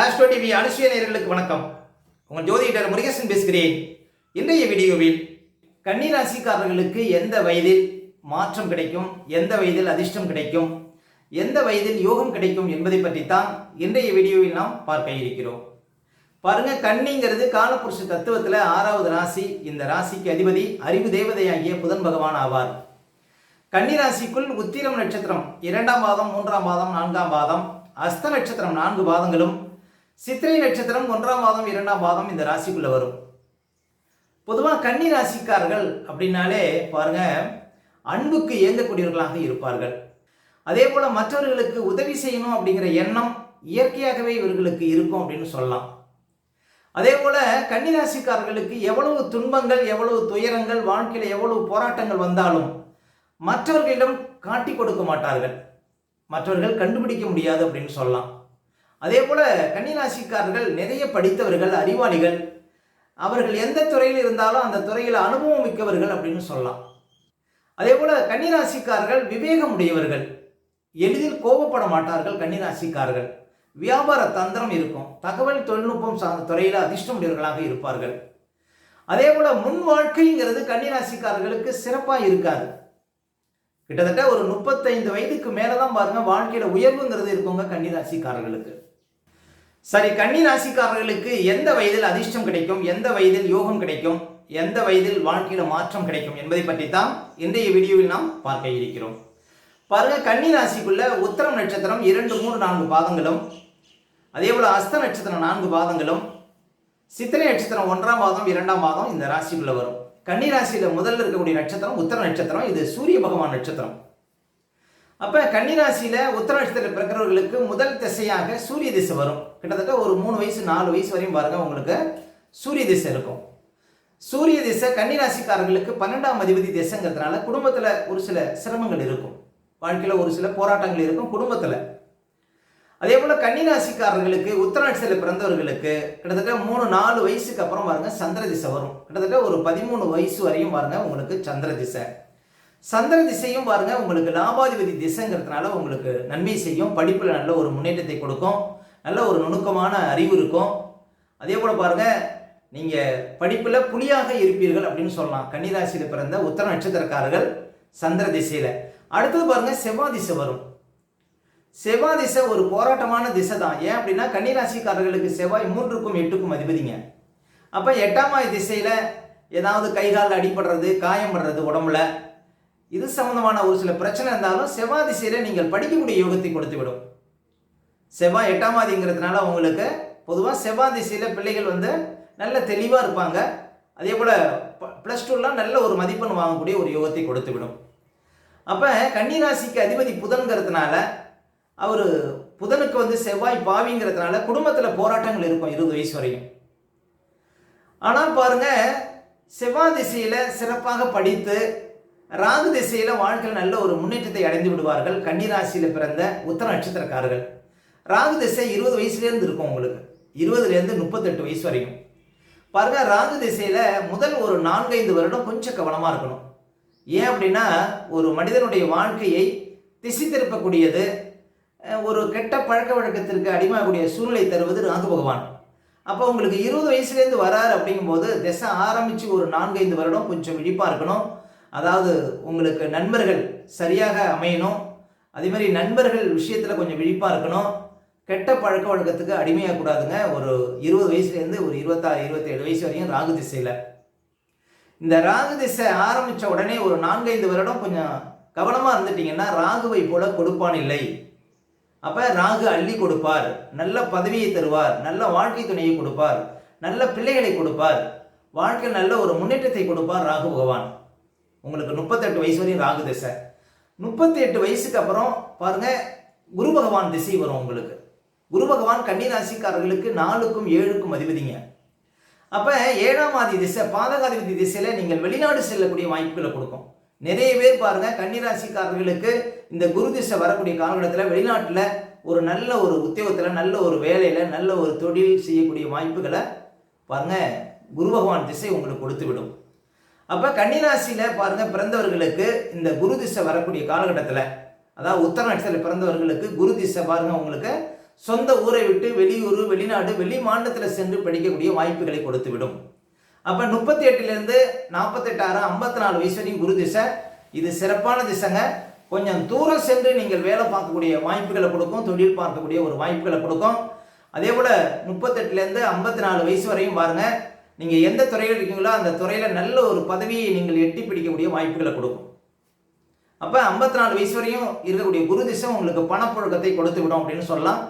Astro TV அனுசுய நேர்களுக்கு வணக்கம். உங்கள் ஜோதிடர் முருகேசன் பேசுகிறேன். இன்றைய வீடியோவில் கன்னி ராசிக்காரர்களுக்கு எந்த வயதில் மாற்றம் கிடைக்கும் எந்த வயதில் அதிர்ஷ்டம் கிடைக்கும் எந்த வயதில் யோகம் கிடைக்கும் என்பதை பற்றித்தான் இன்றைய வீடியோவில் நாம் பார்க்க இருக்கிறோம். பாருங்க கன்னிங்கிறது காலபுருஷ தத்துவத்தில் ஆறாவது ராசி. இந்த ராசிக்கு அதிபதி அறிவு தேவதையாகிய புதன் பகவான் ஆவார். கன்னி ராசிக்குள் உத்திரம் நட்சத்திரம் இரண்டாம் பாதம் மூன்றாம் பாதம் நான்காம் பாதம் அஸ்த நட்சத்திரம் நான்கு பாதங்களும் சித்திரை நட்சத்திரம் ஒன்றாம் மாதம் இரண்டாம் மாதம் இந்த ராசிக்குள்ளே வரும். பொதுவாக கன்னி ராசிக்காரர்கள் அப்படின்னாலே பாருங்க அன்புக்கு இயங்கக்கூடியவர்களாக இருப்பார்கள். அதே போல் மற்றவர்களுக்கு உதவி செய்யணும் அப்படிங்கிற எண்ணம் இயற்கையாகவே இவர்களுக்கு இருக்கும் அப்படின்னு சொல்லலாம். அதே போல கன்னிராசிக்காரர்களுக்கு எவ்வளவு துன்பங்கள் எவ்வளவு துயரங்கள் வாழ்க்கையில் எவ்வளவு போராட்டங்கள் வந்தாலும் மற்றவர்களிடம் காட்டி கொடுக்க மாட்டார்கள். மற்றவர்கள் கண்டுபிடிக்க முடியாது அப்படின்னு சொல்லலாம். அதே போல் கன்னிராசிக்காரர்கள் நிறைய படித்தவர்கள் அறிவாளிகள். அவர்கள் எந்த துறையில் இருந்தாலும் அந்த துறையில் அனுபவம் மிக்கவர்கள் அப்படின்னு சொல்லலாம். அதே போல் கன்னிராசிக்காரர்கள் விவேகம் உடையவர்கள் எளிதில் கோபப்பட மாட்டார்கள் கன்னிராசிக்காரர்கள். வியாபார தந்திரம் இருக்கும். தகவல் தொழில்நுட்பம் சார்ந்த துறையில் அதிர்ஷ்டம் உடையவர்களாக இருப்பார்கள். அதே போல் முன் வாழ்க்கைங்கிறது கன்னிராசிக்காரர்களுக்கு சிறப்பாக இருக்காது. கிட்டத்தட்ட ஒரு முப்பத்தைந்து வயதுக்கு மேலே தான் பாருங்கள் வாழ்க்கையில் உயர்வுங்கிறது இருக்குங்க கன்னிராசிக்காரர்களுக்கு. சரி கன்னி ராசிக்காரர்களுக்கு எந்த வயதில் அதிர்ஷ்டம் கிடைக்கும்? எந்த வயதில் யோகம் கிடைக்கும்? எந்த வயதில் வாழ்க்கையில மாற்றம் கிடைக்கும்? என்பதை பற்றி தான் இன்றைய வீடியோவில் நாம் பார்க்க இருக்கிறோம். பாருங்க கன்னி ராசிக்குள்ள உத்தரம் நட்சத்திரம் இரண்டு மூணு நான்கு பாதங்களும் அதே போல அஸ்த நட்சத்திரம் நான்கு பாதங்களும் சித்திரை நட்சத்திரம் ஒன்றாம் பாதம் இரண்டாம் பாதம் இந்த ராசிக்குள்ள வரும். கன்னி ராசியில முதல்ல இருக்கக்கூடிய நட்சத்திரம் உத்தர நட்சத்திரம் இது சூரிய பகவான் நட்சத்திரம். அப்ப கன்னிராசியில் உத்தர நட்சத்திரத்தில் பிறக்கிறவர்களுக்கு முதல் திசையாக சூரிய திசை வரும். கிட்டத்தட்ட ஒரு மூணு வயசு நாலு வயசு வரையும் பாருங்க உங்களுக்கு சூரிய திசை இருக்கும். சூரிய திசை கன்னிராசிக்காரர்களுக்கு பன்னெண்டாம் அதிபதி திசைங்கிறதுனால குடும்பத்துல ஒரு சில சிரமங்கள் இருக்கும். வாழ்க்கையில ஒரு சில போராட்டங்கள் இருக்கும் குடும்பத்துல. அதே போல கன்னிராசிக்காரர்களுக்கு உத்தராட்சியில் பிறந்தவர்களுக்கு கிட்டத்தட்ட மூணு நாலு வயசுக்கு அப்புறம் பாருங்க சந்திர திசை வரும். கிட்டத்தட்ட ஒரு பதிமூணு வயசு வரையும் பாருங்க உங்களுக்கு சந்திர திசை. சந்திர திசையும் பாருங்க உங்களுக்கு லாபாதிபதி திசைங்கிறதுனால உங்களுக்கு நன்மை செய்யும். படிப்பில் நல்ல ஒரு முன்னேற்றத்தை கொடுக்கும். நல்ல ஒரு நுணுக்கமான அறிவு இருக்கும். அதே போல பாருங்க நீங்க படிப்பில் புலியாக இருப்பீர்கள் அப்படின்னு சொல்லலாம். கன்னிராசியில் பிறந்த உத்தர நட்சத்திரக்காரர்கள் சந்திர திசையில. அடுத்தது பாருங்க செவ்வாய் திசை வரும். செவ்வாய் திசை ஒரு போராட்டமான திசை தான். ஏன் அப்படின்னா கன்னிராசிக்காரர்களுக்கு செவ்வாய் மூன்றுக்கும் எட்டுக்கும் அதிபதிங்க. அப்போ எட்டாம் திசையில் ஏதாவது கைகால் அடிபடுறது காயம் படுறது உடம்புல. இது சம்பந்தமான ஒரு சில பிரச்சனை இருந்தாலும் செவ்வாந்திசையில் நீங்கள் படிக்கக்கூடிய யோகத்தை கொடுத்து விடும். செவ்வாய் எட்டாமாதிங்கிறதுனால உங்களுக்கு பொதுவாக செவ்வாந்திசையில் பிள்ளைகள் வந்து நல்ல தெளிவாக இருப்பாங்க. அதே போல் ப்ளஸ் டூலாம் நல்ல ஒரு மதிப்பெண் வாங்கக்கூடிய ஒரு யோகத்தை கொடுத்து விடும். அப்போ கன்னிராசிக்கு அதிபதி புதன்கிறதுனால அவர் புதனுக்கு வந்து செவ்வாய் பாவிங்கிறதுனால குடும்பத்தில் போராட்டங்கள் இருக்கும் இருபது வயசு வரையும். ஆனால் பாருங்க செவ்வாய் திசையில் சிறப்பாக படித்து ராகு திசையில் வாழ்க்கையில் நல்ல ஒரு முன்னேற்றத்தை அடைந்து விடுவார்கள். கன்னிராசியில் பிறந்த உத்தர நட்சத்திரக்காரர்கள். ராகு திசை இருபது வயசுலேருந்து இருக்கும் உங்களுக்கு. இருபதுலேருந்து முப்பத்தெட்டு வயசு வரைக்கும். பாருங்க ராகு திசையில் முதல் ஒரு நான்கைந்து வருடம் கொஞ்சம் கவனமாக இருக்கணும். ஏன் அப்படின்னா ஒரு மனிதனுடைய வாழ்க்கையை திசை திருப்பக்கூடியது ஒரு கெட்ட பழக்க வழக்கத்திற்கு அடிமாகக்கூடிய சூழ்நிலை தருவது ராகு பகவான். அப்போ உங்களுக்கு இருபது வயசுலேருந்து வராரு அப்படிங்கும்போது திசை ஆரம்பித்து ஒரு நான்கைந்து வருடம் கொஞ்சம் விழிப்பாக இருக்கணும். அதாவது உங்களுக்கு நண்பர்கள் சரியாக அமையணும். அதே மாதிரி நண்பர்கள் விஷயத்தில் கொஞ்சம் விழிப்பாக இருக்கணும். கெட்ட பழக்க வழக்கத்துக்கு அடிமையாகக்கூடாதுங்க. ஒரு இருபது வயசுலேருந்து ஒரு இருபத்தாறு இருபத்தேழு வயசு வரையும் ராகு திசையில். இந்த ராகு திசை ஆரம்பித்த உடனே ஒரு நான்கைந்து வருடம் கொஞ்சம் கவனமாக இருந்துட்டிங்கன்னா ராகுவை போல கொடுப்பான் இல்லை. அப்போ ராகு அள்ளி கொடுப்பார். நல்ல பதவியை தருவார். நல்ல வாழ்க்கை துணையை கொடுப்பார். நல்ல பிள்ளைகளை கொடுப்பார். வாழ்க்கையில் நல்ல ஒரு முன்னேற்றத்தை கொடுப்பார் ராகு பகவான். உங்களுக்கு முப்பத்தெட்டு வயசு வரையும் ராகு திசை முப்பத்தி எட்டு வயசுக்கு அப்புறம் பாருங்க குரு பகவான் திசை வரும் உங்களுக்கு. குரு பகவான் கன்னிராசிக்காரர்களுக்கு நாலுக்கும் ஏழுக்கும் அதிபதிங்க. அப்போ ஏழாம் ஆதி திசை பாதகாதிபதி திசையில் நீங்கள் வெளிநாடு செல்லக்கூடிய வாய்ப்புகளை கொடுக்கும். நிறைய பேர் பாருங்க கன்னிராசிக்காரர்களுக்கு இந்த குரு திசை வரக்கூடிய காலகட்டத்தில் வெளிநாட்டில் ஒரு நல்ல ஒரு உத்தியோகத்தில் நல்ல ஒரு வேலையில் நல்ல ஒரு தொழில் செய்யக்கூடிய வாய்ப்புகளை பாருங்க குரு பகவான் திசை உங்களுக்கு கொடுத்து விடும் அப்போ கன்னிராசியில் பாருங்க பிறந்தவர்களுக்கு இந்த குரு திசை வரக்கூடிய காலகட்டத்தில் அதாவது உத்தர நட்சத்திரத்தில் பிறந்தவர்களுக்கு குரு திசை பாருங்கள் உங்களுக்கு சொந்த ஊரை விட்டு வெளியூர் வெளிநாடு வெளி மாநிலத்தில் சென்று படிக்கக்கூடிய வாய்ப்புகளை கொடுத்து விடும் அப்போ முப்பத்தி எட்டுலேருந்து நாற்பத்தெட்டாறு ஐம்பத்தி நாலு வயசு வரைக்கும் குரு திசை. இது சிறப்பான திசைங்க. கொஞ்சம் தூரம் சென்று நீங்கள் வேலை பார்க்கக்கூடிய வாய்ப்புகளை கொடுக்கும் தொழில் பார்க்கக்கூடிய ஒரு வாய்ப்புகளை கொடுக்கும். அதே போல் முப்பத்தெட்டுலேருந்து ஐம்பத்தி நாலு வயசு வரையும் பாருங்கள் நீங்கள் எந்த துறையில் இருக்கீங்களோ அந்த துறையில் நல்ல ஒரு பதவியை நீங்கள் எட்டி பிடிக்கக்கூடிய வாய்ப்புகளை கொடுக்கும். அப்போ ஐம்பத்தி நாலு வயசு வரையும் இருக்கக்கூடிய குரு திசை உங்களுக்கு பணப்புழக்கத்தை கொடுத்து விடும் அப்படின்னு சொல்லலாம்.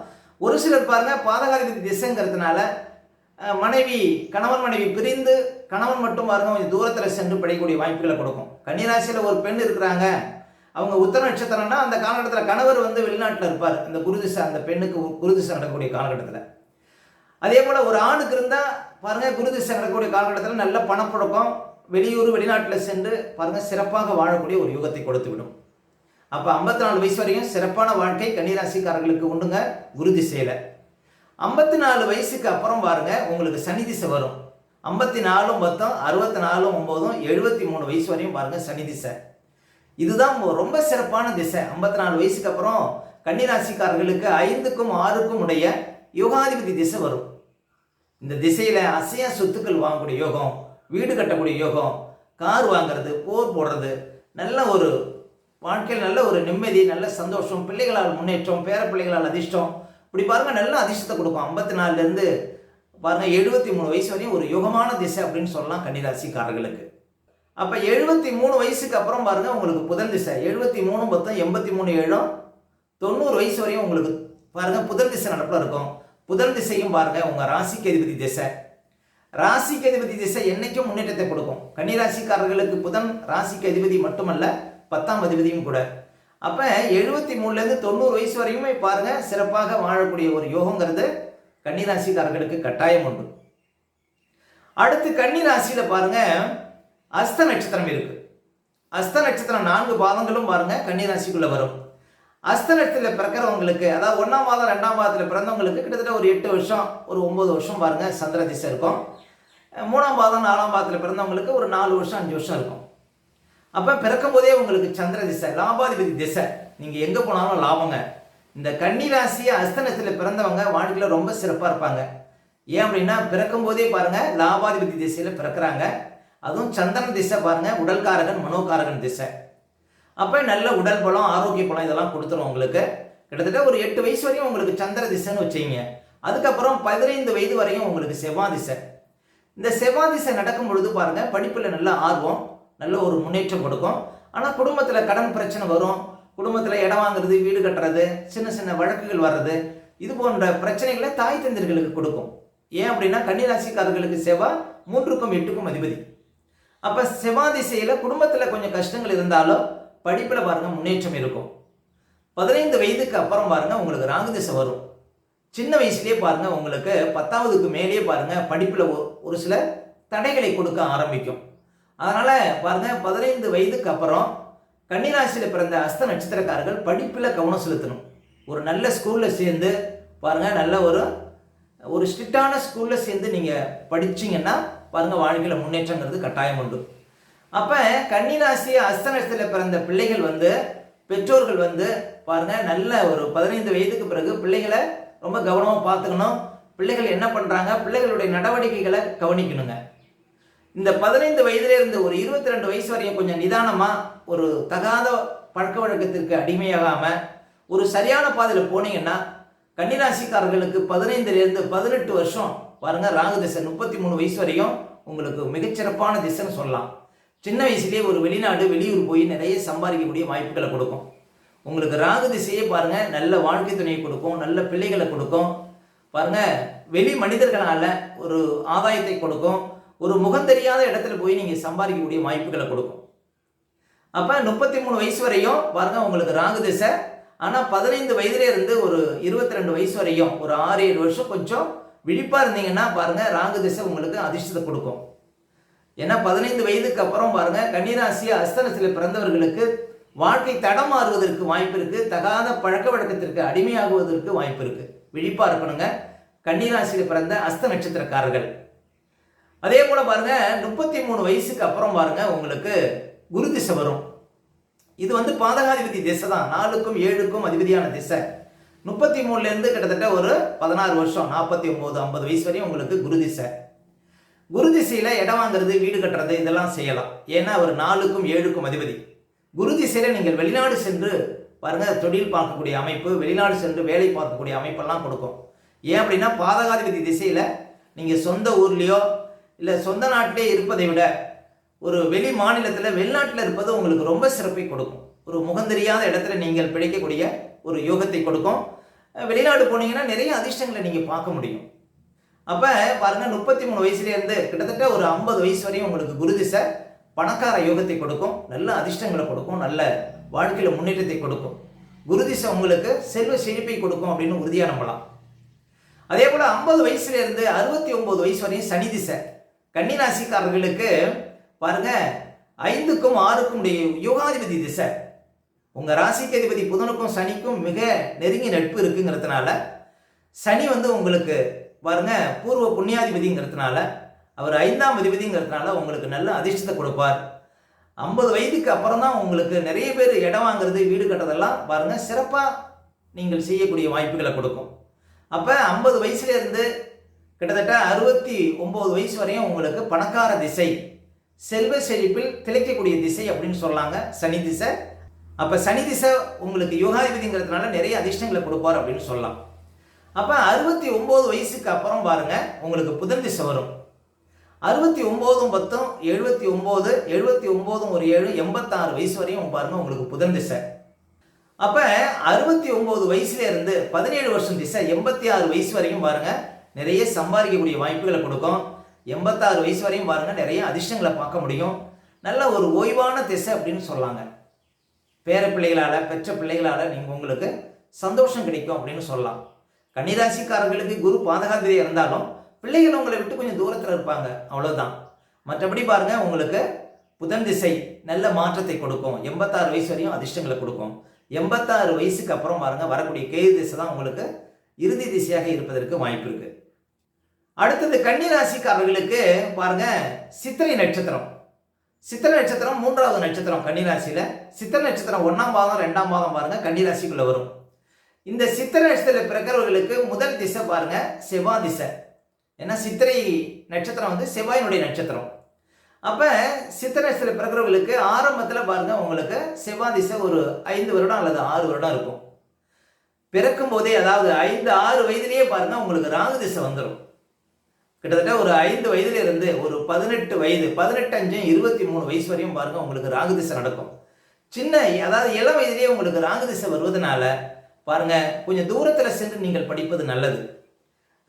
ஒரு சிலர் பாருங்க பாதகாதிபதி திசைங்கிறதுனால மனைவி கணவன் மனைவி பிரிந்து கணவன் மட்டும் பாருங்க கொஞ்சம் தூரத்தில் சென்று படிக்கக்கூடிய வாய்ப்புகளை கொடுக்கும். கன்னிராசியில் ஒரு பெண் இருக்கிறாங்க. அவங்க உத்தர நட்சத்திரம்னா அந்த காலகட்டத்தில் கணவர் வந்து வெளிநாட்டில் இருப்பார். அந்த குருதிசை அந்த பெண்ணுக்கு குருதிசை நடக்கக்கூடிய காலகட்டத்தில். அதே போல் ஒரு ஆணுக்கு இருந்தால் பாருங்கள் குரு திசை நடக்கக்கூடிய காலகட்டத்தில் நல்ல பணப்புழக்கம் வெளியூர் வெளிநாட்டில் சென்று பாருங்கள் சிறப்பாக வாழக்கூடிய ஒரு யுகத்தை கொடுத்து விடும். அப்போ ஐம்பத்தி நாலு வயசு வரையும் சிறப்பான வாழ்க்கை கன்னிராசிக்காரர்களுக்கு உண்டுங்க குரு திசையில். ஐம்பத்தி நாலு வயசுக்கு அப்புறம் பாருங்கள் உங்களுக்கு சனி திசை வரும். ஐம்பத்தி நாலும் பத்தும் அறுபத்தி நாலும் ஒம்போதும் எழுபத்தி மூணு வயசு வரையும் பாருங்கள் சனி திசை. இதுதான் ரொம்ப சிறப்பான திசை. ஐம்பத்தி நாலு வயசுக்கு அப்புறம் கன்னிராசிக்காரர்களுக்கு ஐந்துக்கும் ஆறுக்கும் உடைய யோகாதிபதி திசை வரும். இந்த திசையில் அசையா சொத்துக்கள் வாங்கக்கூடிய யோகம் வீடு கட்டக்கூடிய யோகம் கார் வாங்குறது போர் போடுறது நல்ல ஒரு வாழ்க்கையில் நல்ல ஒரு நிம்மதி நல்ல சந்தோஷம் பிள்ளைகளால் முன்னேற்றம் பேர பிள்ளைகளால் அதிர்ஷ்டம். இப்படி பாருங்க நல்ல அதிர்ஷ்டத்தை கொடுக்கும். ஐம்பத்தி நாலுலேருந்து பாருங்கள் எழுபத்தி மூணு வயசு வரையும் ஒரு யுகமான திசை அப்படின்னு சொல்லலாம் கன்னிராசிக்காரர்களுக்கு. அப்போ எழுபத்தி மூணு வயசுக்கு அப்புறம் பாருங்கள் உங்களுக்கு புதன் திசை. எழுபத்தி மூணு மொத்தம் எண்பத்தி மூணு ஏழும் தொண்ணூறு வயசு வரையும் உங்களுக்கு பாருங்கள் புதன் திசை நடப்பில் இருக்கும். புதன் திசையும் பாருங்க உங்க ராசிக்கு அதிபதி திசை. ராசிக்கு அதிபதி திசை என்னைக்கும் முன்னேற்றத்தை கொடுக்கும். கன்னிராசிக்காரர்களுக்கு புதன் ராசிக்கு அதிபதி மட்டுமல்ல பத்தாம் அதிபதியும் கூட. அப்ப எழுபத்தி மூணுலேருந்து தொண்ணூறு வயசு வரையுமே பாருங்க சிறப்பாக வாழக்கூடிய ஒரு யோகங்கிறது கன்னிராசிக்காரர்களுக்கு கட்டாயம் உண்டு. அடுத்து கன்னிராசியில் பாருங்க அஸ்த நட்சத்திரம் இருக்கு. அஸ்த நட்சத்திரம் நான்கு பாதங்களும் பாருங்க கன்னிராசிக்குள்ள வரும். அஸ்த நட்சத்திரத்தில் பிறக்கிறவங்களுக்கு அதாவது ஒன்றாம் மாதம் ரெண்டாம் மாதத்தில் பிறந்தவங்களுக்கு கிட்டத்தட்ட ஒரு எட்டு வருஷம் ஒரு ஒம்பது வருஷம் பாருங்கள் சந்திர திசை இருக்கும். மூணாம் பாதம் நாலாம் பாதத்தில் பிறந்தவங்களுக்கு ஒரு நாலு வருஷம் அஞ்சு வருஷம் இருக்கும். அப்போ பிறக்கும் போதே உங்களுக்கு சந்திர திசை லாபாதிபதி திசை. நீங்கள் எங்கே போனாலும் லாபங்க. இந்த கன்னி ராசி அஸ்தனத்தில் பிறந்தவங்க வாழ்க்கையில் ரொம்ப சிறப்பாக இருப்பாங்க. ஏன் அப்படின்னா பிறக்கும் போதே பாருங்கள் லாபாதிபதி திசையில் பிறக்கிறாங்க. அதுவும் சந்திரன் திசை பாருங்கள் உடல்காரகன் மனோகாரகன் திசை. அப்போ நல்ல உடல் பலம் ஆரோக்கிய பலம் இதெல்லாம் கொடுத்துரும் உங்களுக்கு. கிட்டத்தட்ட ஒரு எட்டு வயசு வரையும் உங்களுக்கு சந்திர திசைன்னு வச்சுங்க அதுக்கப்புறம் பதினைந்து வயது வரையும் உங்களுக்கு செவ்வாய் திசை. இந்த செவ்வாய் திசை நடக்கும் பொழுது பாருங்க படிப்பில் நல்ல ஆர்வம் நல்ல ஒரு முன்னேற்றம் கொடுக்கும். ஆனால் குடும்பத்தில் கடன் பிரச்சனை வரும். குடும்பத்தில் இடம் வாங்குறது வீடு கட்டுறது சின்ன சின்ன வழக்குகள் வர்றது இது போன்ற பிரச்சனைகளை தாய் தந்திர்களுக்கு கொடுக்கும். ஏன் அப்படின்னா கன்னிராசிக்காரர்களுக்கு செவ்வாய் மூன்றுக்கும் எட்டுக்கும் அதிபதி. அப்போ செவ்வாய் திசையில் குடும்பத்தில் கொஞ்சம் கஷ்டங்கள் இருந்தாலும் படிப்பில் பாருங்க முன்னேற்றம் இருக்கும். பதினைந்து வயதுக்கு அப்புறம் பாருங்கள் உங்களுக்கு ராகு திசை வரும். சின்ன வயசுலேயே பாருங்கள் உங்களுக்கு பத்தாவதுக்கு மேலேயே பாருங்கள் படிப்பில் ஒரு சில தடைகளை கொடுக்க ஆரம்பிக்கும். அதனால் பாருங்கள் பதினைந்து வயதுக்கு அப்புறம் கன்னிராசியில் பிறந்த அஸ்த நட்சத்திரக்காரர்கள் படிப்பில் கவனம் செலுத்தணும். ஒரு நல்ல ஸ்கூலில் சேர்ந்து பாருங்கள் நல்ல ஒரு ஒரு ஸ்ட்ரிக்டான ஸ்கூலில் சேர்ந்து நீங்கள் படிச்சீங்கன்னா பாருங்க வாழ்க்கையில் முன்னேற்றங்கிறது கட்டாயம் உண்டு. அப்போ கன்னிராசி அஸ்தனத்தில் பிறந்த பிள்ளைகள் வந்து பெற்றோர்கள் வந்து பாருங்க நல்ல ஒரு பதினைந்து வயதுக்கு பிறகு பிள்ளைகளை ரொம்ப கவனமாக பார்த்துக்கணும். பிள்ளைகள் என்ன பண்ணுறாங்க பிள்ளைகளுடைய நடவடிக்கைகளை கவனிக்கணுங்க. இந்த பதினைந்து வயதுல இருந்து ஒரு இருபத்தி ரெண்டு வயசு வரையும் கொஞ்சம் நிதானமா ஒரு தகாத பழக்க வழக்கத்திற்கு அடிமையாகாம ஒரு சரியான பாதையில் போனீங்கன்னா கன்னிராசிக்காரர்களுக்கு பதினைந்துல இருந்து பதினெட்டு வருஷம் பாருங்க ராகு திசை முப்பத்தி மூணு வயசு வரையும் உங்களுக்கு மிகச்சிறப்பான திசைன்னு சொல்லலாம். சின்ன வயசுலேயே ஒரு வெளிநாடு வெளியூர் போய் நிறைய சம்பாதிக்கக்கூடிய வாய்ப்புகளை கொடுக்கும். உங்களுக்கு ராகு திசையே பாருங்கள் நல்ல வாழ்க்கை துணையை கொடுக்கும் நல்ல பிள்ளைகளை கொடுக்கும். பாருங்கள் வெளி மனிதர்களால் ஒரு ஆதாயத்தை கொடுக்கும். ஒரு முகம் தெரியாத இடத்துல போய் நீங்கள் சம்பாதிக்கக்கூடிய வாய்ப்புகளை கொடுக்கும். அப்போ முப்பத்தி மூணு வயசு வரையும் பாருங்க உங்களுக்கு ராகு திசை. ஆனால் பதினைந்து வயதுல இருந்து ஒரு இருபத்தி ரெண்டு வயசு வரையும் ஒரு ஆறு ஏழு வருஷம் கொஞ்சம் விழிப்பாக இருந்தீங்கன்னா பாருங்கள் ராகு திசை உங்களுக்கு அதிர்ஷ்டத்தை கொடுக்கும். ஏன்னா பதினைந்து வயதுக்கு அப்புறம் பாருங்க கன்னிராசி அஸ்தனத்தில் பிறந்தவர்களுக்கு வாழ்க்கை தடமாறுவதற்கு வாய்ப்பு இருக்கு தகாத பழக்க வழக்கத்திற்கு அடிமையாகுவதற்கு வாய்ப்பு இருக்கு. விழிப்பா இருக்கணுங்க. கன்னிராசியில் பிறந்த அஸ்த நட்சத்திரக்காரர்கள். அதே போல பாருங்க முப்பத்தி மூணு வயசுக்கு அப்புறம் பாருங்க உங்களுக்கு குரு திசை வரும். இது வந்து பாதகாதிபதி திசை தான். நாலுக்கும் ஏழுக்கும் அதிபதியான திசை. முப்பத்தி மூணுலேருந்து கிட்டத்தட்ட ஒரு பதினாறு வருஷம் நாற்பத்தி ஒம்பது ஐம்பது வயசு வரையும் உங்களுக்கு குரு திசை. குரு திசையில் இடம் வாங்குறது வீடு கட்டுறது இதெல்லாம் செய்யலாம். ஏன்னா அவர் நாலுக்கும் ஏழுக்கும் அதிபதி. குரு திசையில் நீங்கள் வெளிநாடு சென்று பாருங்க தொழில் பார்க்கக்கூடிய அமைப்பு வெளிநாடு சென்று வேலை பார்க்கக்கூடிய அமைப்பெல்லாம் கொடுக்கும். ஏன் அப்படின்னா பாதகாதிபதி திசையில் நீங்கள் சொந்த ஊர்லேயோ இல்லை சொந்த நாட்டிலே இருப்பதை விட ஒரு வெளி மாநிலத்தில் வெளிநாட்டில் இருப்பது உங்களுக்கு ரொம்ப சிறப்பை கொடுக்கும். ஒரு முகந்தெரியாத இடத்துல நீங்கள் பிழைக்கக்கூடிய ஒரு யோகத்தை கொடுக்கும். வெளிநாடு போனீங்கன்னா நிறைய அதிர்ஷ்டங்களை நீங்கள் பார்க்க முடியும். அப்போ பாருங்க முப்பத்தி மூணு வயசுலேருந்து கிட்டத்தட்ட ஒரு ஐம்பது வயசு வரையும் உங்களுக்கு குரு திசை பணக்கார யோகத்தை கொடுக்கும் நல்ல அதிர்ஷ்டங்களை கொடுக்கும் நல்ல வாழ்க்கையில் முன்னேற்றத்தை கொடுக்கும். குருதிசை உங்களுக்கு செல்வ செழிப்பை கொடுக்கும் அப்படின்னு உறுதியாக நம்பலாம். அதே போல் ஐம்பது வயசுலேருந்து அறுபத்தி ஒம்பது வயசு வரையும் சனி திசை. கன்னிராசிக்காரர்களுக்கு பாருங்க ஐந்துக்கும் ஆறுக்கும் உடைய யோகாதிபதி திசை. உங்கள் ராசிக்கு அதிபதி புதனுக்கும் சனிக்கும் மிக நெருங்கி நட்பு இருக்குங்கிறதுனால சனி வந்து உங்களுக்கு பாருங்க பூர்வ புண்ணியாதிபதிங்கிறதுனால அவர் ஐந்தாம் அதிபதிங்கிறதுனால உங்களுக்கு நல்ல அதிர்ஷ்டத்தை கொடுப்பார். ஐம்பது வயதுக்கு அப்புறம் தான் உங்களுக்கு நிறைய பேர் இடம் வாங்குறது வீடு கட்டுறதெல்லாம் பாருங்க சிறப்பாக நீங்கள் செய்யக்கூடிய வாய்ப்புகளை கொடுக்கும். அப்போ ஐம்பது வயசுலேருந்து கிட்டத்தட்ட அறுபத்தி ஒம்பது வயசு வரையும் உங்களுக்கு பணக்கார திசை செல்வ செழிப்பில் திளைக்கக்கூடிய திசை அப்படின்னு சொல்லலாங்க சனி திசை. அப்போ சனி திசை உங்களுக்கு யோகாதிபதிங்கிறதுனால நிறைய அதிர்ஷ்டங்களை கொடுப்பார் அப்படின்னு சொல்லலாம். அப்போ அறுபத்தி ஒம்பது வயசுக்கு அப்புறம் பாருங்கள் உங்களுக்கு புதன் திசை வரும். அறுபத்தி ஒம்போதும் பத்தும் எழுபத்தி ஒம்போது எழுபத்தி ஒம்போதும் ஒரு ஏழு எண்பத்தாறு வயசு வரையும் பாருங்கள் உங்களுக்கு புதன் திசை. அப்போ அறுபத்தி ஒம்பது வயசுலேருந்து பதினேழு வருஷம் திசை எண்பத்தி ஆறு வயசு வரையும் பாருங்கள் நிறைய சம்பாதிக்கக்கூடிய வாய்ப்புகளை கொடுக்கும். எண்பத்தாறு வயசு வரையும் பாருங்கள் நிறைய அதிர்ஷ்டங்களை பார்க்க முடியும். நல்ல ஒரு ஓய்வான திசை அப்படின்னு சொல்லாங்க. பேர பிள்ளைகளால் பெற்ற பிள்ளைகளால் நீங்கள் உங்களுக்கு சந்தோஷம் கிடைக்கும் அப்படின்னு சொல்லலாம். கன்னிராசிக்காரர்களுக்கு குரு பாதகாதிபதியாக இருந்தாலும் பிள்ளைகள் உங்களை விட்டு கொஞ்சம் தூரத்தில் இருப்பாங்க. அவ்வளவுதான். மற்றபடி பாருங்க உங்களுக்கு புதன் திசை நல்ல மாற்றத்தை கொடுக்கும். எண்பத்தாறு வயசு வரையும் அதிர்ஷ்டங்களை கொடுக்கும். எண்பத்தாறு வயசுக்கு அப்புறம் பாருங்க வரக்கூடிய கேது திசை தான் உங்களுக்கு இறுதி திசையாக இருப்பதற்கு வாய்ப்பு இருக்கு. அடுத்தது கன்னிராசிக்காரர்களுக்கு பாருங்க சித்திரை நட்சத்திரம். சித்திரை நட்சத்திரம் மூன்றாவது நட்சத்திரம் கன்னிராசியில. சித்திரை நட்சத்திரம் ஒன்றாம் பாதம் ரெண்டாம் பாதம் பாருங்க கன்னிராசிக்குள்ள வரும். இந்த சித்திரை நட்சத்திரத்தில் பிறக்கிறவர்களுக்கு முதல் திசை பாருங்க செவ்வாய் திசை. ஏன்னா சித்திரை நட்சத்திரம் வந்து செவ்வாயினுடைய நட்சத்திரம். அப்போ சித்திரை நட்சத்திரத்தில் பிறக்கிறவர்களுக்கு ஆரம்பத்தில் பாருங்க உங்களுக்கு செவ்வாய் திசை ஒரு ஐந்து வருடம் அல்லது ஆறு வருடம் இருக்கும். பிறக்கும் போதே அதாவது ஐந்து ஆறு வயதிலேயே பாருங்க உங்களுக்கு ராகு திசை வந்துடும் கிட்டத்தட்ட ஒரு ஐந்து வயதுல இருந்து ஒரு பதினெட்டு வயது பதினெட்டு அஞ்சு இருபத்தி மூணு வயசு வரையும் பாருங்க உங்களுக்கு ராகு திசை நடக்கும். சின்ன அதாவது இளம் வயதிலேயே உங்களுக்கு ராகு திசை வருவதனால பாருங்க கொஞ்சம் தூரத்துல சென்று நீங்கள் படிப்பது நல்லது.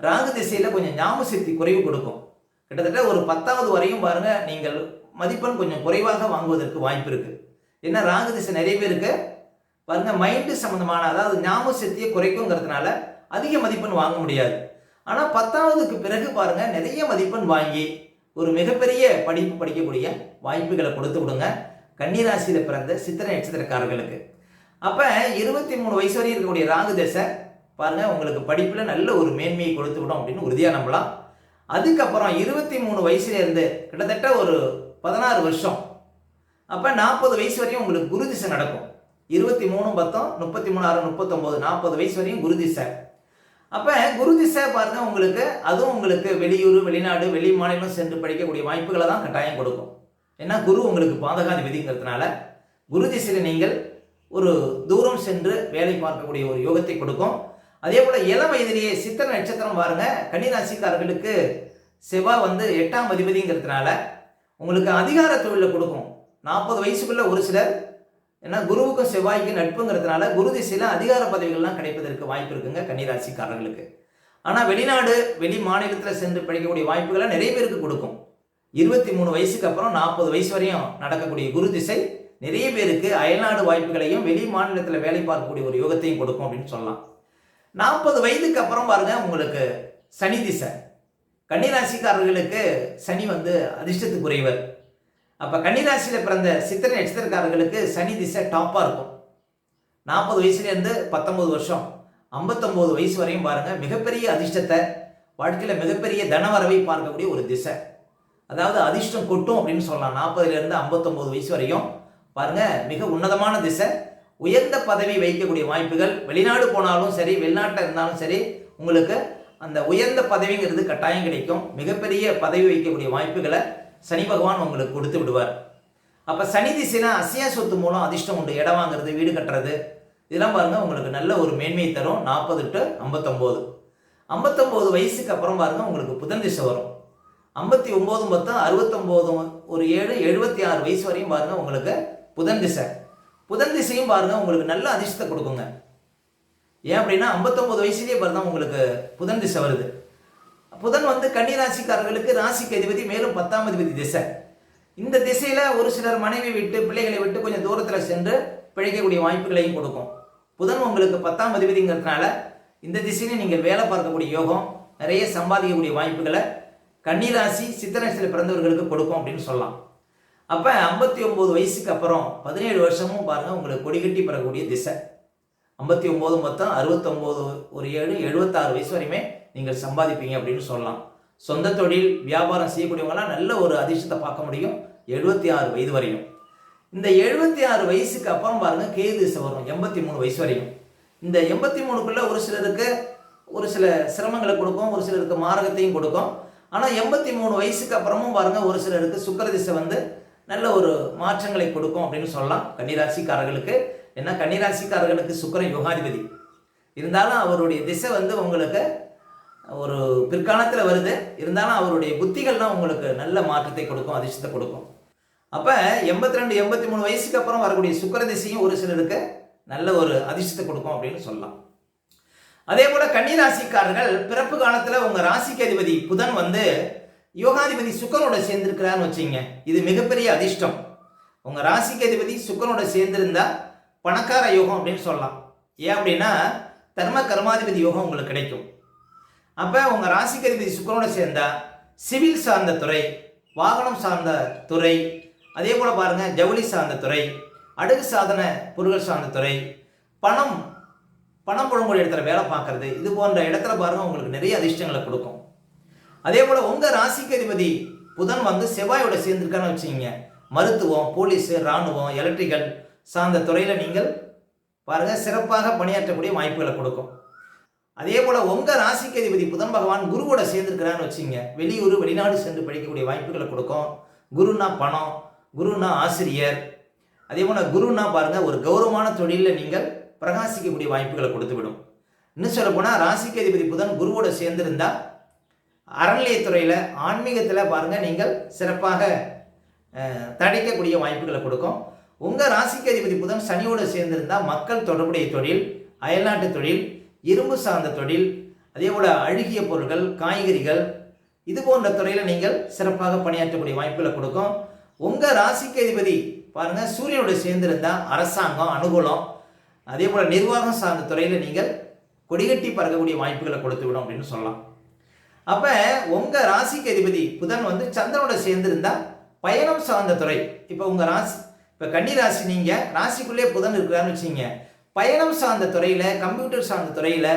ராகு திசையில கொஞ்சம் ஞாபக சக்தி குறைவு கொடுக்கும். கிட்டத்தட்ட ஒரு பத்தாவது வரையும் பாருங்க நீங்கள் மதிப்பெண் கொஞ்சம் குறைவாக வாங்குவதற்கு வாய்ப்பு இருக்கு. ஏன்னா ராகு திசை நிறைய பேருக்கு பாருங்க மைண்டு சம்பந்தமான அதாவது ஞாபக சக்தியை குறைக்குங்கிறதுனால அதிக மதிப்பெண் வாங்க முடியாது. ஆனால் பத்தாவதுக்கு பிறகு பாருங்க நிறைய மதிப்பெண் வாங்கி ஒரு மிகப்பெரிய படிப்பு படிக்கக்கூடிய வாய்ப்புகளை கொடுத்து விடுங்க. கன்னிராசியில் பிறந்த சித்திரை நட்சத்திரக்காரர்களுக்கு. அப்போ இருபத்தி மூணு வயசு வரையும் இருக்கக்கூடிய ராகு தசை பாருங்கள் உங்களுக்கு படிப்பில் நல்ல ஒரு மேன்மையை கொடுத்து விடும் அப்படின்னு உறுதியாக நம்பலாம். அதுக்கப்புறம் இருபத்தி மூணு வயசுலேருந்து கிட்டத்தட்ட ஒரு பதினாறு வருஷம். அப்போ நாற்பது வயசு வரையும் உங்களுக்கு குரு திசை நடக்கும். இருபத்தி மூணு பத்தம் முப்பத்தி மூணு ஆறு முப்பத்தொம்போது நாற்பது வயசு வரையும் குரு திசை. அப்போ குரு திசை பாருங்க உங்களுக்கு அதுவும் உங்களுக்கு வெளியூர் வெளிநாடு வெளி மாநிலம் சென்று படிக்கக்கூடிய வாய்ப்புகளை தான் கட்டாயம் கொடுக்கும். ஏன்னா குரு உங்களுக்கு பாதகாதிபதிங்கிறதுனால குரு திசையில் நீங்கள் ஒரு தூரம் சென்று வேலை பார்க்கக்கூடிய ஒரு யோகத்தை கொடுக்கும். அதே போல் இளம் வயதிலேயே சித்திர நட்சத்திரம் பாருங்க. கன்னிராசிக்காரர்களுக்கு செவ்வாய் வந்து எட்டாம் அதிபதிங்கிறதுனால உங்களுக்கு அதிகார தொழிலை கொடுக்கும். நாற்பது வயசுக்குள்ள ஒரு சிலர் ஏன்னா குருவுக்கும் செவ்வாய்க்கும் நட்புங்கிறதுனால குரு திசையில் அதிகார பதவிகள்லாம் கிடைப்பதற்கு வாய்ப்பு இருக்குங்க கன்னிராசிக்காரர்களுக்கு. ஆனால் வெளிநாடு வெளி மாநிலத்தில் சென்று படிக்கக்கூடிய வாய்ப்புகளை நிறைய பேருக்கு கொடுக்கும். இருபத்தி மூணு வயசுக்கு அப்புறம் நாற்பது வயசு வரையும் நடக்கக்கூடிய குரு திசை நிறைய பேருக்கு அயல்நாடு வாய்ப்புகளையும் வெளி மாநிலத்தில் வேலை பார்க்கக்கூடிய ஒரு யோகத்தையும் கொடுக்கும் அப்படின்னு சொல்லலாம். நாற்பது வயதுக்கு அப்புறம் பாருங்க உங்களுக்கு சனி திசை. கன்னிராசிக்காரர்களுக்கு சனி வந்து அதிர்ஷ்டத்துக்குரியவர். அப்போ கன்னிராசியில் பிறந்த சித்திரை நட்சத்திரக்காரர்களுக்கு சனி திசை டாப்பாக இருக்கும். நாற்பது வயசுலேருந்து பத்தொம்பது வருஷம் ஐம்பத்தொம்போது வயசு வரையும் பாருங்கள் மிகப்பெரிய அதிர்ஷ்டத்தை வாழ்க்கையில் மிகப்பெரிய தனவரவை பார்க்கக்கூடிய ஒரு திசை. அதாவது அதிர்ஷ்டம் கொட்டும் அப்படின்னு சொல்லலாம். நாற்பதுலேருந்து ஐம்பத்தொம்போது வயசு வரையும் பாருங்க மிக உன்னதமான திசை. உயர்ந்த பதவி வைக்கக்கூடிய வாய்ப்புகள். வெளிநாடு போனாலும் சரி வெளிநாட்டில் இருந்தாலும் சரி உங்களுக்கு அந்த உயர்ந்த பதவிங்கிறது கட்டாயம் கிடைக்கும். மிகப்பெரிய பதவி வைக்கக்கூடிய வாய்ப்புகளை சனி பகவான் உங்களுக்கு கொடுத்து விடுவார். அப்போ சனி திசைனா அசிய சொத்து மூலம் அதிர்ஷ்டம் உண்டு. இடம் வாங்குறது வீடு கட்டுறது. இதெல்லாம் பாருங்கள் உங்களுக்கு நல்ல ஒரு மேன்மையை தரும். நாற்பது டு ஐம்பத்தொம்போது. ஐம்பத்தொம்போது வயசுக்கு அப்புறம் பாருங்கள் உங்களுக்கு புதன் திசை வரும். ஐம்பத்தி ஒம்போதும் பத்தும் அறுபத்தொம்போதும் ஒரு ஏழு எழுபத்தி ஆறு வயசு வரையும் பாருங்க உங்களுக்கு புதன் திசை. புதன் திசையும் பாருங்க உங்களுக்கு நல்ல அதிர்ஷ்டத்தை கொடுக்குங்க. ஏன் அப்படின்னா ஐம்பத்தொம்போது வயசுலேயே பாருங்க உங்களுக்கு புதன் திசை வருது. புதன் வந்து கன்னிராசிக்காரர்களுக்கு ராசிக்கு அதிபதி மேலும் பத்தாம் அதிபதி திசை. இந்த திசையில ஒரு சிலர் மனைவி விட்டு பிள்ளைகளை விட்டு கொஞ்சம் தூரத்தில் சென்று பிழைக்கக்கூடிய வாய்ப்புகளையும் கொடுக்கும். புதன் உங்களுக்கு பத்தாம் அதிபதிங்கிறதுனால இந்த திசையில நீங்கள் வேலை பார்க்கக்கூடிய யோகம் நிறைய சம்பாதிக்கக்கூடிய வாய்ப்புகளை கன்னிராசி சித்தராசியில் பிறந்தவர்களுக்கு கொடுக்கும் அப்படின்னு சொல்லலாம். அப்போ ஐம்பத்தி ஒம்பது வயசுக்கு அப்புறம் பதினேழு வருஷமும் பாருங்கள் உங்களுக்கு கொடிகட்டி பெறக்கூடிய திசை. ஐம்பத்தி ஒம்பது மொத்தம் அறுபத்தொம்போது ஒரு ஏழு எழுபத்தாறு வயசு வரையுமே நீங்கள் சம்பாதிப்பீங்க அப்படின்னு சொல்லலாம். சொந்த தொழில் வியாபாரம் செய்யக்கூடியவங்களாம் நல்ல ஒரு அதிர்ஷ்டத்தை பார்க்க முடியும் எழுபத்தி ஆறு வயது வரையும். இந்த எழுபத்தி ஆறு வயசுக்கு அப்புறம் பாருங்கள் கேது திசை வரும் எண்பத்தி மூணு வயசு வரையும். இந்த எண்பத்தி மூணுக்குள்ளே ஒரு சிலருக்கு ஒரு சில சிரமங்களை கொடுக்கும் ஒரு சிலருக்கு மாரகத்தையும் கொடுக்கும். ஆனால் எண்பத்தி மூணு வயசுக்கு அப்புறமும் பாருங்கள் ஒரு சிலருக்கு சுக்கர திசை வந்து நல்ல ஒரு மாற்றங்களை கொடுக்கும் அப்படின்னு சொல்லலாம் கன்னிராசிக்காரர்களுக்கு. ஏன்னா கன்னிராசிக்காரர்களுக்கு சுக்கரன் யுகாதிபதி. இருந்தாலும் அவருடைய திசை வந்து உங்களுக்கு ஒரு பிற்காலத்தில் வருது. இருந்தாலும் அவருடைய புத்திகள்லாம் உங்களுக்கு நல்ல மாற்றத்தை கொடுக்கும் அதிர்ஷ்டத்தை கொடுக்கும். அப்போ எண்பத்தி ரெண்டு எண்பத்தி மூணு வயசுக்கு அப்புறம் வரக்கூடிய சுக்கர திசையும் ஒரு சிலருக்கு நல்ல ஒரு அதிர்ஷ்டத்தை கொடுக்கும் அப்படின்னு சொல்லலாம். அதே போல கன்னிராசிக்காரர்கள் பிறப்பு காலத்தில் உங்க ராசிக்கு அதிபதி புதன் வந்து யோகாதிபதி சுக்கரனோட சேர்ந்திருக்கிறான்னு வச்சுங்க இது மிகப்பெரிய அதிர்ஷ்டம். உங்க ராசிக்கு அதிபதி சுக்கரனோட சேர்ந்திருந்தா பணக்கார யோகம் அப்படின்னு சொல்லலாம். ஏன் அப்படின்னா தர்ம கர்மாதிபதி யோகம் உங்களுக்கு கிடைக்கும். அப்போ உங்கள் ராசிக்கு அதிபதி சுக்கரனோட சேர்ந்தா சிவில் சார்ந்த துறை வாகனம் சார்ந்த துறை அதே போல் பாருங்கள் ஜவுளி சார்ந்த துறை அடுகு சாதன பொருட்கள் சார்ந்த துறை பணம் பணம் புழங்கக்கூடிய இடத்துல வேலை பார்க்கறது இது போன்ற இடத்துல பாருங்கள் உங்களுக்கு நிறைய அதிர்ஷ்டங்களை கொடுக்கும். அதே போல் உங்கள் ராசிக்கு அதிபதி புதன் வந்து செவ்வாயோட சேர்ந்துருக்கான்னு வச்சுக்கிங்க. மருத்துவம் போலீஸு இராணுவம் எலக்ட்ரிக்கல் சார்ந்த துறையில் நீங்கள் பாருங்கள் சிறப்பாக பணியாற்றக்கூடிய வாய்ப்புகளை கொடுக்கும். அதே போல் உங்கள் ராசிக்கு அதிபதி புதன் பகவான் குருவோட சேர்ந்துருக்கிறான்னு வச்சுங்க வெளியூர் வெளிநாடு சென்று படிக்கக்கூடிய வாய்ப்புகளை கொடுக்கும். குருனா பணம் குருனா ஆசிரியர். அதே போல் குருனா பாருங்கள் ஒரு கௌரவமான தொழிலில் நீங்கள் பிரகாசிக்கக்கூடிய வாய்ப்புகளை கொடுத்துவிடும். இன்னும் சொல்ல போனால் ராசிக்கு அதிபதி புதன் குருவோட சேர்ந்திருந்தா அறநிலையத்துறையில் ஆன்மீகத்தில் பாருங்கள் நீங்கள் சிறப்பாக தடைக்கக்கூடிய வாய்ப்புகளை கொடுக்கும். உங்கள் ராசிக்கு அதிபதி புதன் சனியோடு சேர்ந்திருந்தால் மக்கள் தொடர்புடைய தொழில் அயல்நாட்டு தொழில் இரும்பு சார்ந்த தொழில் அதே போல் அழுகிய பொருட்கள் காய்கறிகள் இது போன்ற துறையில் நீங்கள் சிறப்பாக பணியாற்றக்கூடிய வாய்ப்புகளை கொடுக்கும். உங்கள் ராசிக்கு அதிபதி பாருங்கள் சூரியனோட சேர்ந்திருந்தால் அரசாங்கம் அனுகூலம் அதே போல் நிர்வாகம் சார்ந்த துறையில் நீங்கள் கொடிகட்டி பறக்கக்கூடிய வாய்ப்புகளை கொடுத்து விடும் அப்படின்னு சொல்லலாம். அப்போ உங்கள் ராசிக்கு அதிபதி புதன் வந்து சந்திரனோட சேர்ந்துருந்தால் பயணம் சார்ந்த துறை. இப்போ உங்கள் ராசி இப்போ கன்னி ராசி நீங்கள் ராசிக்குள்ளே புதன் இருக்கிறான்னு வச்சுங்க பயணம் சார்ந்த துறையில் கம்ப்யூட்டர் சார்ந்த துறையில்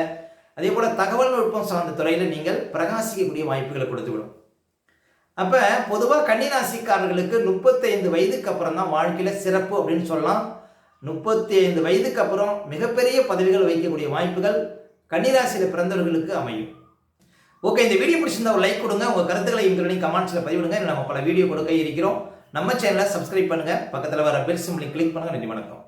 அதே போல் தகவல் நுட்பம் சார்ந்த துறையில் நீங்கள் பிரகாசிக்கக்கூடிய வாய்ப்புகளை கொடுத்து விடும். அப்போ பொதுவாக கன்னிராசிக்காரர்களுக்கு முப்பத்தைந்து வயதுக்கு அப்புறம் தான் வாழ்க்கையில் சிறப்பு அப்படின்னு சொல்லலாம். முப்பத்தி ஐந்து வயதுக்கு அப்புறம் மிகப்பெரிய பதவிகள் வைக்கக்கூடிய வாய்ப்புகள் கன்னிராசியில் பிறந்தவர்களுக்கு அமையும். ஓகே இந்த வீடியோ பிடிச்சிருந்தா ஒரு லைக் கொடுங்க. உங்கள் கருத்துக்களை எங்களுடைய கமெண்ட்ஸில் பதிவிடுங்க. நம்ம பல வீடியோ கொடுக்க இருக்கிறோம் நம்ம சேனலை சப்ஸ்கிரைப் பண்ணுங்கள் பக்கத்தில் வர பெல் சிம்லி கிளிக் பண்ணுங்கள் நன்றி வணக்கம்.